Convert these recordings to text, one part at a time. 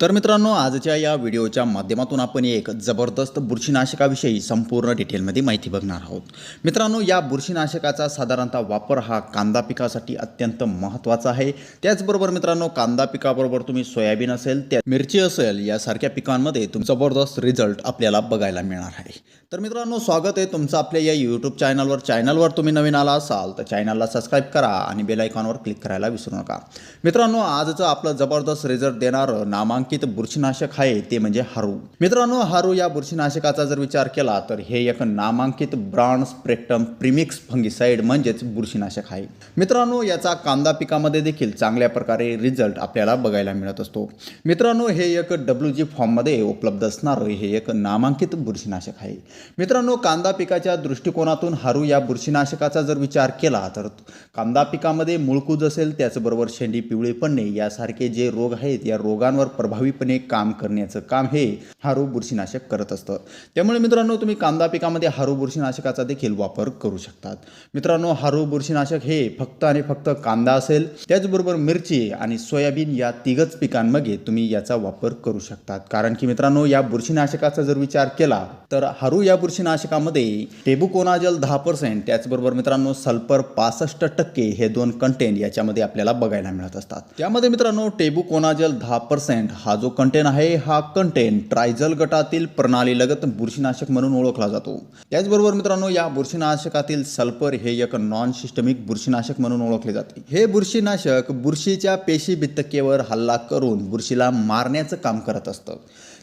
तर मित्रांनो आजच्या या व्हिडिओच्या माध्यमातून आपण एक जबरदस्त बुरशीनाशकाविषयी संपूर्ण डिटेलमध्ये माहिती बघणार आहोत. मित्रांनो या बुरशीनाशकाचा साधारणतः वापर हा कांदा पिकासाठी अत्यंत महत्त्वाचा आहे. त्याचबरोबर मित्रांनो कांदा पिकाबरोबर तुम्ही सोयाबीन असेल त्या मिरची असेल यासारख्या पिकांमध्ये तुम जबरदस्त रिझल्ट आपल्याला बघायला मिळणार आहे. तर मित्रांनो स्वागत आहे तुमचं आपल्या या यूट्यूब चॅनलवर. चॅनलवर तुम्ही नवीन आला असाल तर चॅनलला सबस्क्राईब करा आणि बेलायकॉनवर क्लिक करायला विसरू नका. मित्रांनो आजचं आपलं जबरदस्त रिझल्ट देणारं नामांक नामांकित बुरशीनाशक आहे ते म्हणजे हारू. मित्रांनो हारू या बुरशीनाशकाचा जर विचार केला तर हे एक नामांकित ब्रांड स्प्रेक्टम प्रिमिक्स फंगिसाइड म्हणजेच बुरशीनाशक आहे. मित्रांनो याचा कांदा पिकामध्ये देखील चांगल्या प्रकारे रिझल्ट आपल्याला बघायला मिळत असतो. मित्रांनो हे एक डब्ल्यू जी फॉर्ममध्ये उपलब्ध असणारं हे एक नामांकित बुरशीनाशक आहे. मित्रांनो कांदा पिकाच्या दृष्टिकोनातून हारू या बुरशीनाशकाचा जर विचार केला तर कांदा पिकामध्ये मुळकूज असेल त्याचबरोबर शेंडी पिवळी पडणे यासारखे जे रोग आहेत या रोगांवर प्रभावीपणे काम करण्याचं काम हे हारो बुरशीनाशक करत असतं. त्यामुळे मित्रांनो तुम्ही कांदा पिकामध्ये हारो बुरशीनाशकाचा देखील वापर करू शकतात. मित्रांनो हारो बुरशीनाशक हे फक्त आणि फक्त कांदा असेल त्याचबरोबर मिरची आणि सोयाबीन या तिघच पिकांमध्ये तुम्ही याचा वापर करू शकतात. कारण की मित्रांनो या बुरशीनाशकाचा जर विचार केला तर हारू या बुरशीनाशकामध्ये टेबुकोनाजल दहा पर्सेंट त्याचबरोबर मित्रांनो सल्फर पासष्ट टक्के हे दोन कंटेंट याच्यामध्ये आपल्याला बघायला मिळत असतात. त्यामध्ये मित्रांनो टेबुकोनाजल दहा पर्सेंट हा जो कंटेन आहे हा कंटेन ट्रायझल गटातील प्रणालीलगत बुरशीनाशक म्हणून ओळखला जातो. त्याचबरोबर मित्रांनो या बुरशीनाशकातील सल्फर हे एक नॉन सिस्टमिक बुरशीनाशक म्हणून ओळखले जाते. हे बुरशीनाशक बुरशीच्या पेशी भित्तकेवर हल्ला करून बुरशीला मारण्याचं काम करत असतं.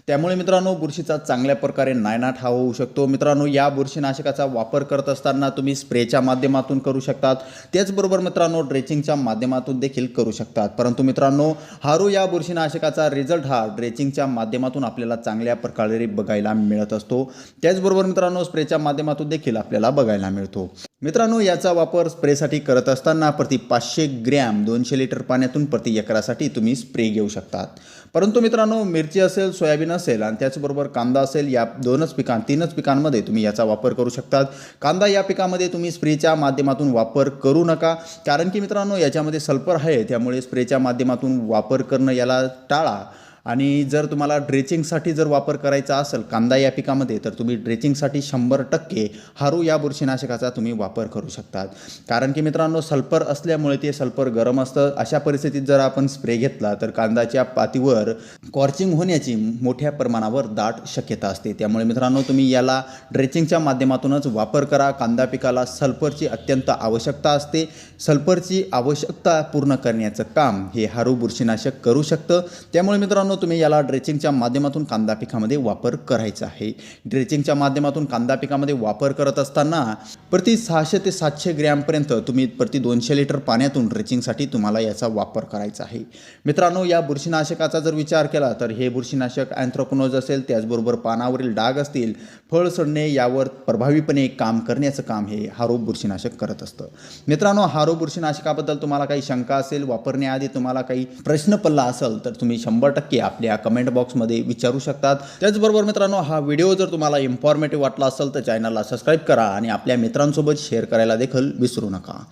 त्यामुळे मित्रांनो बुरशीचा चांगल्या प्रकारे नायनाट हा होऊ शकतो. मित्रांनो या बुरशीनाशकाचा वापर करत असताना तुम्ही स्प्रेच्या माध्यमातून करू शकतात. त्याचबरोबर मित्रांनो ड्रेचिंगच्या माध्यमातून देखील करू शकतात. परंतु मित्रांनो हारू या बुरशीनाशकाचा रिझल्ट हा ड्रेचिंगच्या माध्यमातून आपल्याला चांगल्या प्रकारे बघायला मिळत असतो. त्याचबरोबर मित्रांनो स्प्रेच्या माध्यमातून देखील आपल्याला बघायला मिळतो. मित्रांनो याचा वापर स्प्रेसाठी करत असताना प्रति पाचशे ग्रॅम दोनशे लिटर पाण्यातून प्रति एकरासाठी तुम्ही स्प्रे घेऊ शकतात. परंतु मित्रांनो मिरची असेल सोयाबीन असेल आणि त्याचबरोबर कांदा असेल या दोनच पिकां तीनच पिकांमध्ये तुम्ही याचा वापर करू शकतात. कांदा या पिकामध्ये तुम्ही स्प्रेच्या माध्यमातून वापर करू नका कारण की मित्रांनो याच्यामध्ये सल्फर आहे त्यामुळे स्प्रेच्या माध्यमातून वापर करणं याला टाळा. आणि जर तुम्हाला ड्रेचिंगसाठी जर वापर करायचा असेल कांदा या पिकामध्ये तर तुम्ही ड्रेचिंगसाठी शंभर टक्के हारू या बुरशीनाशकाचा तुम्ही वापर करू शकतात. कारण की मित्रांनो सल्फर असल्यामुळे ते सल्फर गरम असतं. अशा परिस्थितीत जर आपण स्प्रे घेतला तर कांद्याच्या पातीवर कॉर्चिंग होण्याची मोठ्या प्रमाणावर दाट शक्यता असते. त्यामुळे मित्रांनो तुम्ही याला ड्रेचिंगच्या माध्यमातूनच वापर करा. कांदा पिकाला सल्फरची अत्यंत आवश्यकता असते. सल्फरची आवश्यकता पूर्ण करण्याचं काम हे हारू बुरशीनाशक करू शकतं. त्यामुळे मित्रांनो तुम्ही याला ड्रेचिंगच्या माध्यमातून कांदा पिकामध्ये वापर करायचा आहे. ड्रेचिंगच्या माध्यमातून कांदा पिकामध्ये वापर करत असताना प्रति सहाशे ते सातशे ग्रॅमपर्यंत तुम्ही प्रति दोनशे लिटर पाण्यातून ड्रेचिंगसाठी तुम्हाला याचा वापर करायचा आहे. मित्रांनो या बुरशीनाशकाचा जर विचार केला तर हे बुरशीनाशक अँथ्रोकोनोज असेल त्याचबरोबर पानावरील डाग असतील फळ सडणे यावर प्रभावीपणे काम करण्याचं काम हे हारो बुरशीनाशक करत असतं. मित्रांनो हारो बुरशीनाशकाबद्दल तुम्हाला काही शंका असेल वापरण्याआधी तुम्हाला काही प्रश्न पडला असेल तर तुम्ही शंभर टक्के आपल्या कमेंट बॉक्समध्ये विचारू शकतात. त्याचबरोबर मित्रांनो हा व्हिडिओ जर तुम्हाला इन्फॉर्मेटिव्ह वाटला असेल तर चॅनलला सबस्क्राईब करा आणि आपल्या मित्र मित्रांसोबत शेअर करायला देखील विसरू नका.